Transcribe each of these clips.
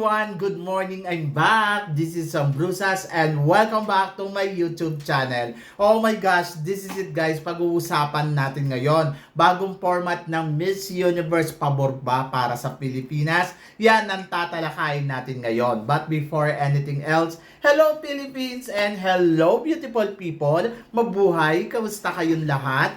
Everyone! Good morning! I'm back! This is Sam and welcome back to my YouTube channel. Oh my gosh, this is it guys. Pag-uusapan natin ngayon. Bagong format ng Miss Universe pabor ba para sa Pilipinas? Yan ang tatalakayin natin ngayon. But before anything else, hello Philippines and hello beautiful people! Mabuhay! Kamusta kayong lahat?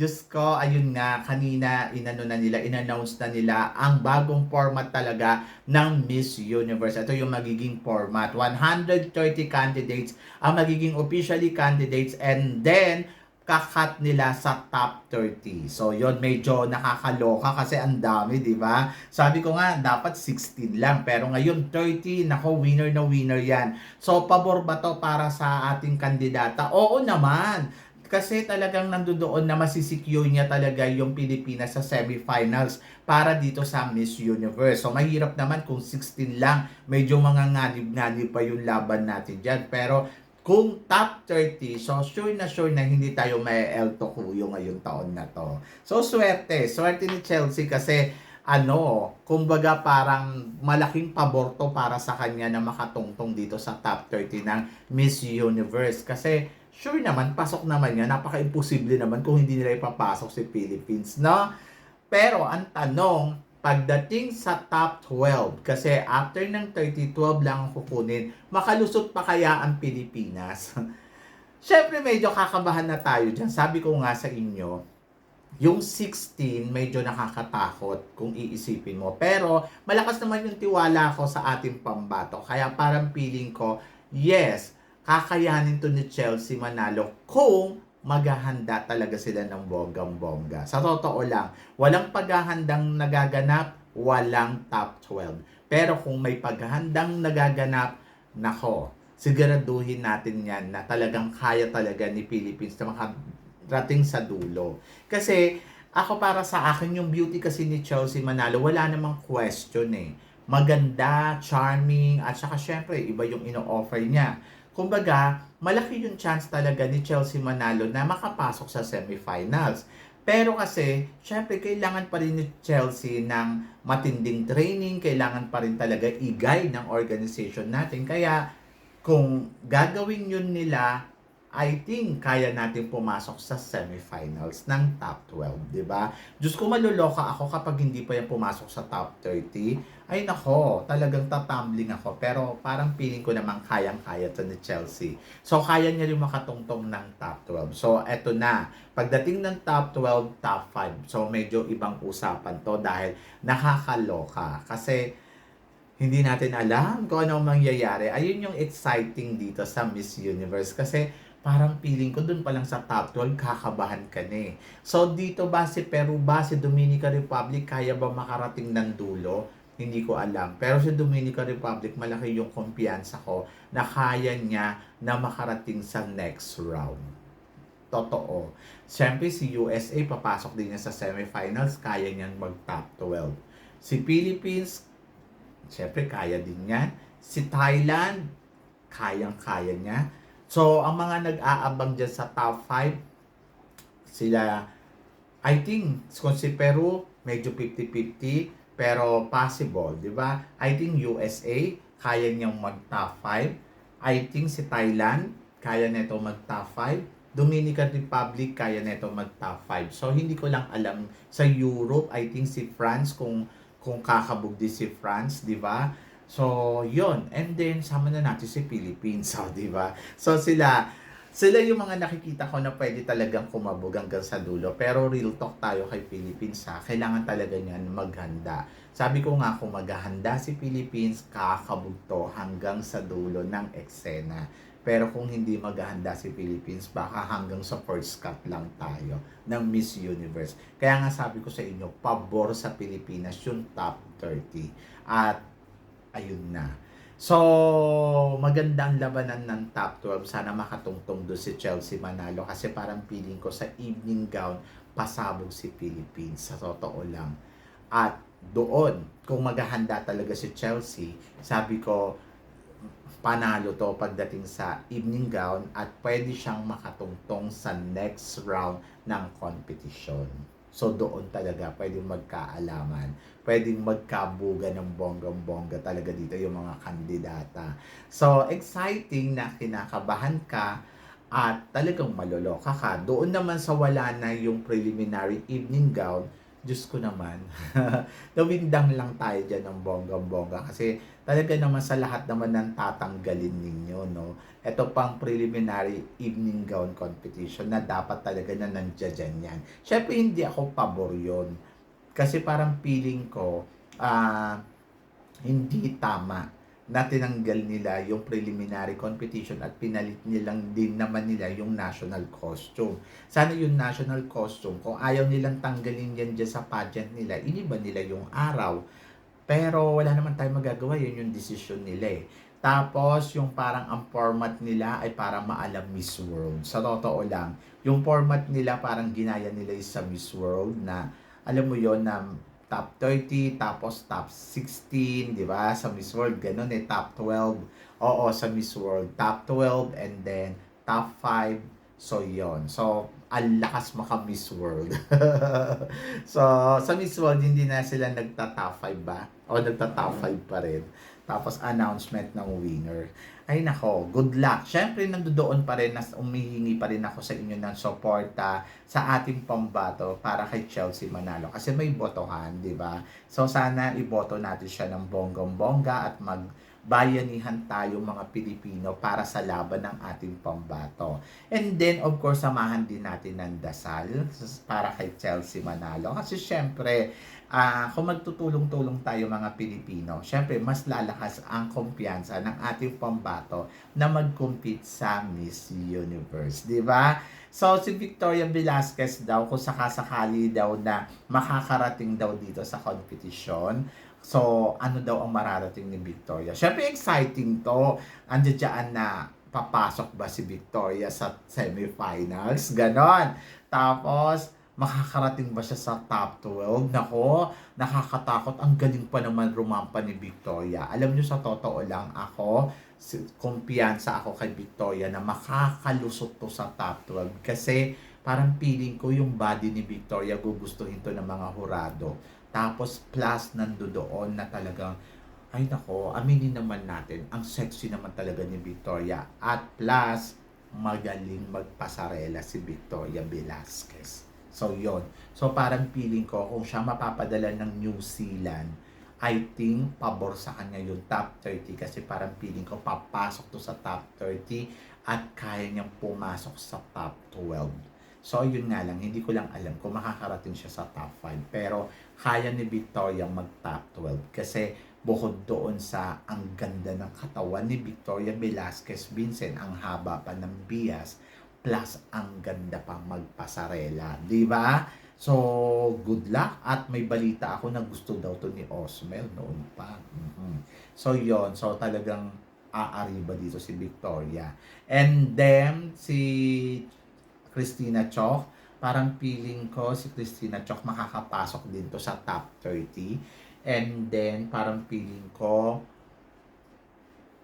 Diyos ko, ayun nga, kanina inano na nila, inannounce na nila ang bagong format talaga ng Miss Universe. Ito yung magiging format. 130 candidates ang magiging officially candidates and then kakat nila sa top 30. So, yon medyo nakakaloka kasi ang dami, di ba? Sabi ko nga, dapat 16 lang. Pero ngayon, 30, nako, winner na winner yan. So, pabor ba to para sa ating kandidata? Oo naman kasi talagang nandoon na masisecure niya talaga yung Pilipinas sa semifinals para dito sa Miss Universe. So mahirap naman kung 16 lang, medyo mga nganib-nganib pa yung laban natin dyan. Pero kung top 30, so sure na sure na hindi tayo may El Tocuyo ngayong taon na to. So swerte, swerte ni Chelsea kasi ano, kumbaga parang malaking pabor to para sa kanya na makatungtong dito sa top 30 ng Miss Universe. Kasi sure naman, pasok naman yan. Napaka-imposible naman kung hindi nila ipapasok si Philippines, no? Pero ang tanong, pagdating sa top 12, kasi after ng 30, 12 lang ang kukunin, makalusot pa kaya ang Pilipinas? Siyempre, medyo kakabahan na tayo dyan. Sabi ko nga sa inyo, yung 16, medyo nakakatakot kung iisipin mo. Pero, malakas naman yung tiwala ko sa ating pambato. Kaya parang feeling ko, yes, kakayanin to ni Chelsea manalo kung maghahanda talaga sila ng bonggang-bongga. Sa totoo lang, walang paghahandang nagaganap, walang top 12. Pero kung may paghahandang nagaganap, nako, siguraduhin natin yan na talagang kaya talaga ni Philippines na makarating sa dulo. Kasi ako para sa akin, yung beauty kasi ni Chelsea Manalo, wala namang question eh. Maganda, charming, at saka syempre, iba yung ino-offer niya Kumbaga, malaki yung chance talaga ni Chelsea manalo na makapasok sa semifinals. Pero kasi, syempre, kailangan pa rin ni Chelsea ng matinding training, kailangan pa rin talaga i-guide ng organization natin. Kaya, kung gagawin yun nila, I think kaya natin pumasok sa semifinals ng top 12, di ba? Diyos ko maluloka ako kapag hindi pa yan pumasok sa top 30. Ay nako, talagang tatumbling ako. Pero parang feeling ko naman kayang-kaya to ni Chelsea. So kaya niya rin makatungtong ng top 12. So eto na, pagdating ng top 12, top 5. So medyo ibang usapan to dahil nakakaloka. Kasi hindi natin alam kung ano mangyayari. Ayun yung exciting dito sa Miss Universe. Kasi parang feeling ko dun pa lang sa top 12, kakabahan ka na eh. So dito ba si Peru ba, si Dominican Republic, kaya ba makarating ng dulo? Hindi ko alam. Pero si Dominican Republic, malaki yung kumpiyansa ko na kaya niya na makarating sa next round. Totoo. Siyempre si USA, papasok din niya sa semifinals, kaya niyan mag-top 12. Si Philippines, siyempre kaya din niya. Si Thailand, kayang-kaya niya So, ang mga nag-aabang dyan sa top 5, sila, I think, kung si Peru, medyo 50-50, pero possible, di ba? I think USA, kaya niyang mag-top 5. I think si Thailand, kaya nito mag-top 5. Dominican Republic, kaya nito mag-top 5. So, hindi ko lang alam. Sa Europe, I think si France, kung kung kakabog din si France, di ba? So, yon And then, sama na natin si Philippines. So, di ba? So, sila, sila yung mga nakikita ko na pwede talagang kumabog hanggang sa dulo. Pero real talk tayo kay Philippines ha. Kailangan talaga niyan maghanda. Sabi ko nga kung maghahanda si Philippines, kakabog to hanggang sa dulo ng eksena. Pero kung hindi maghahanda si Philippines, baka hanggang sa first cut lang tayo ng Miss Universe. Kaya nga sabi ko sa inyo, pabor sa Pilipinas yung top 30. At ayun na. So, maganda ang labanan ng top 12. Sana makatungtong doon si Chelsea Manalo kasi parang feeling ko sa evening gown, pasabog si Philippines. Sa totoo lang. At doon, kung maghahanda talaga si Chelsea, sabi ko, panalo to pagdating sa evening gown at pwede siyang makatungtong sa next round ng competition. So doon talaga pwedeng magkaalaman, pwedeng magkabuga ng bonggang-bongga talaga dito yung mga kandidata. So exciting na kinakabahan ka at talagang maloloka ka. Doon naman sa wala na yung preliminary evening gown, Diyos ko naman, nawindang lang tayo dyan ng bonggang-bongga kasi talaga naman sa lahat naman ng tatanggalin ninyo, no? Ito pang preliminary evening gown competition na dapat talaga na nandiyan yan. Siyempre, hindi ako pabor yun. Kasi parang feeling ko, ah, hindi tama na tinanggal nila yung preliminary competition at pinalit nilang din naman nila yung national costume. Sana yung national costume, kung ayaw nilang tanggalin yan dyan sa pageant nila, iniba nila yung araw. Pero wala naman tayong magagawa, yun yung decision nila eh. Tapos, yung parang ang format nila ay parang maalam Miss World. Sa totoo lang, yung format nila parang ginaya nila sa Miss World na, alam mo yon na top 30, tapos top 16, di ba? Sa Miss World, ganun eh, top 12. Oo, sa Miss World, top 12, and then top 5. So, yon So, ang lakas maka Miss World. so, sa Miss World, hindi na sila nagta-top 5 ba? O nagta-top 5 pa rin. Tapos, announcement ng winner. Ay nako, good luck. Siyempre, nandoon pa rin, nas umihingi pa rin ako sa inyo ng suporta sa ating pambato para kay Chelsea Manalo. Kasi may botohan, di ba? So, sana iboto natin siya ng bonggong-bongga at mag bayanihan tayo mga Pilipino para sa laban ng ating pambato. And then, of course, samahan din natin ng dasal para kay Chelsea Manalo. Kasi syempre, ah kung magtutulong-tulong tayo mga Pilipino, syempre, mas lalakas ang kumpiyansa ng ating pambato na mag-compete sa Miss Universe. Di ba? So, si Victoria Velasquez daw, kung sakasakali daw na makakarating daw dito sa competition, So, ano daw ang mararating ni Victoria? Syempre, exciting to. Andiyan dyan na papasok ba si Victoria sa semifinals? Ganon. Tapos, makakarating ba siya sa top 12? Nako, nakakatakot. Ang galing pa naman rumampa ni Victoria. Alam niyo sa totoo lang ako, kumpiyansa ako kay Victoria na makakalusot to sa top 12 kasi parang feeling ko yung body ni Victoria gugustuhin to ng mga hurado. Tapos plus nandoon na talagang ay nako, aminin naman natin, ang sexy naman talaga ni Victoria. At plus, magaling magpasarela si Victoria Velasquez. So, yon So, parang feeling ko, kung siya mapapadala ng New Zealand, I think, pabor sa kanya yung top 30 kasi parang feeling ko papasok to sa top 30 at kaya niyang pumasok sa top 12. So, yun nga lang, hindi ko lang alam kung makakarating siya sa top 5. Pero, kaya ni Victoria mag-top 12. Kasi, bukod doon sa ang ganda ng katawan ni Victoria Velasquez Vincent, ang haba pa ng bias, plus ang ganda pa magpasarela. Di ba? So, good luck. At may balita ako na gusto daw to ni Osmel noon pa. Mhm. So, yon So, talagang aariba dito si Victoria. And then, si Christina Chok, parang feeling ko si Christina Chok makakapasok din to sa top 30. And then, parang feeling ko,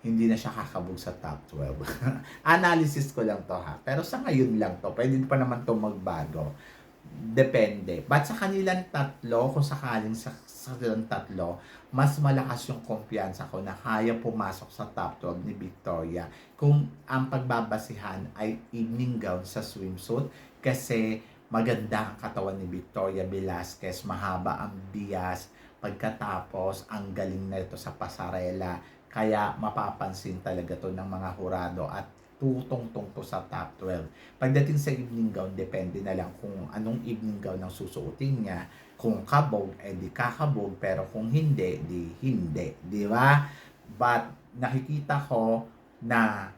hindi na siya kakabog sa top 12. Analysis ko lang to ha. Pero sa ngayon lang to, pwede pa naman to magbago. Depende. But sa kanilang tatlo, kung sakaling sa, sa kanilang tatlo, mas malakas yung kumpiyansa ko na kaya pumasok sa top 12 ni Victoria kung ang pagbabasihan ay evening gown sa swimsuit kasi maganda ang katawan ni Victoria Velasquez, mahaba ang bias, pagkatapos ang galing na ito sa pasarela, kaya mapapansin talaga to ng mga hurado at tutong-tong to sa top 12. Pagdating sa evening gown, depende na lang kung anong evening gown ang susuotin niya. Kung kabog, eh di kakabog. Pero kung hindi, di hindi. Di ba? But nakikita ko na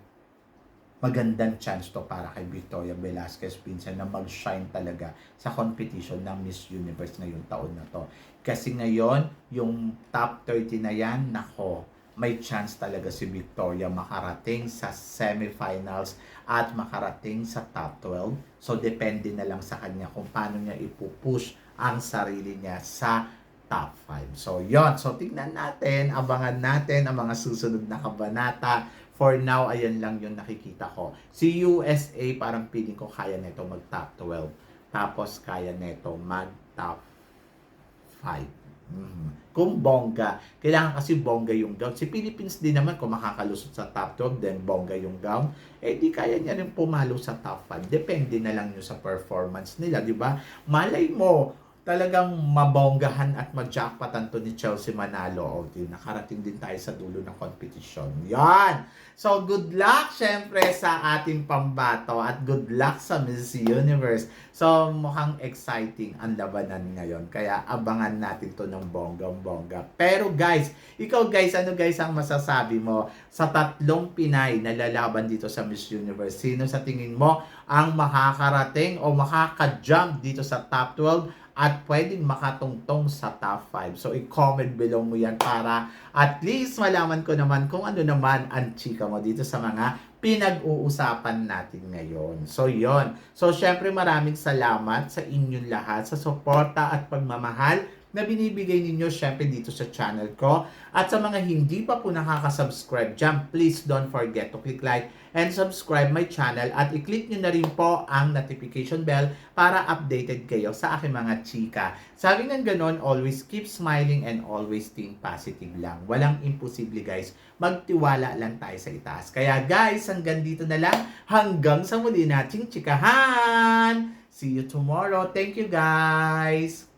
magandang chance to para kay Victoria Velasquez Pinsan na mag-shine talaga sa competition ng Miss Universe ngayong taon na to. Kasi ngayon, yung top 30 na yan, nako, may chance talaga si Victoria makarating sa semifinals at makarating sa top 12. So, depende na lang sa kanya kung paano niya ipupush ang sarili niya sa top 5. So, yon So, tignan natin, abangan natin ang mga susunod na kabanata. For now, ayan lang yung nakikita ko. Si USA, parang feeling ko kaya nito mag top 12. Tapos, kaya nito mag top 5. Mhm. Kung bongga, kailangan kasi bongga yung gown. Si Philippines din naman, kung makakalusot sa top 12, then bongga yung gown, eh di kaya niya rin pumalo sa top 5. Depende na lang yun sa performance nila, di ba? Malay mo, talagang mabonggahan at mag-jackpotan to ni Chelsea Manalo. O, di, nakarating din tayo sa dulo ng competition. Yan! So, good luck, syempre, sa ating pambato at good luck sa Miss Universe. So, mukhang exciting ang labanan ngayon. Kaya, abangan natin to ng bonggang-bongga. Pero, guys, ikaw, guys, ano, guys, ang masasabi mo sa tatlong Pinay na lalaban dito sa Miss Universe? Sino sa tingin mo ang makakarating o makaka-jump dito sa top 12 at pwedeng makatungtong sa top 5. So, i-comment below mo yan para at least malaman ko naman kung ano naman ang chika mo dito sa mga pinag-uusapan natin ngayon. So, yon So, syempre maraming salamat sa inyong lahat sa suporta at pagmamahal na binibigay ninyo syempre dito sa channel ko. At sa mga hindi pa po nakaka-subscribe dyan, please don't forget to click like and subscribe my channel at i-click nyo na rin po ang notification bell para updated kayo sa aking mga chika. Sabi ng ganon, always keep smiling and always think positive lang. Walang imposible guys. Magtiwala lang tayo sa itaas. Kaya guys, hanggang dito na lang. Hanggang sa muli nating chikahan. See you tomorrow. Thank you guys.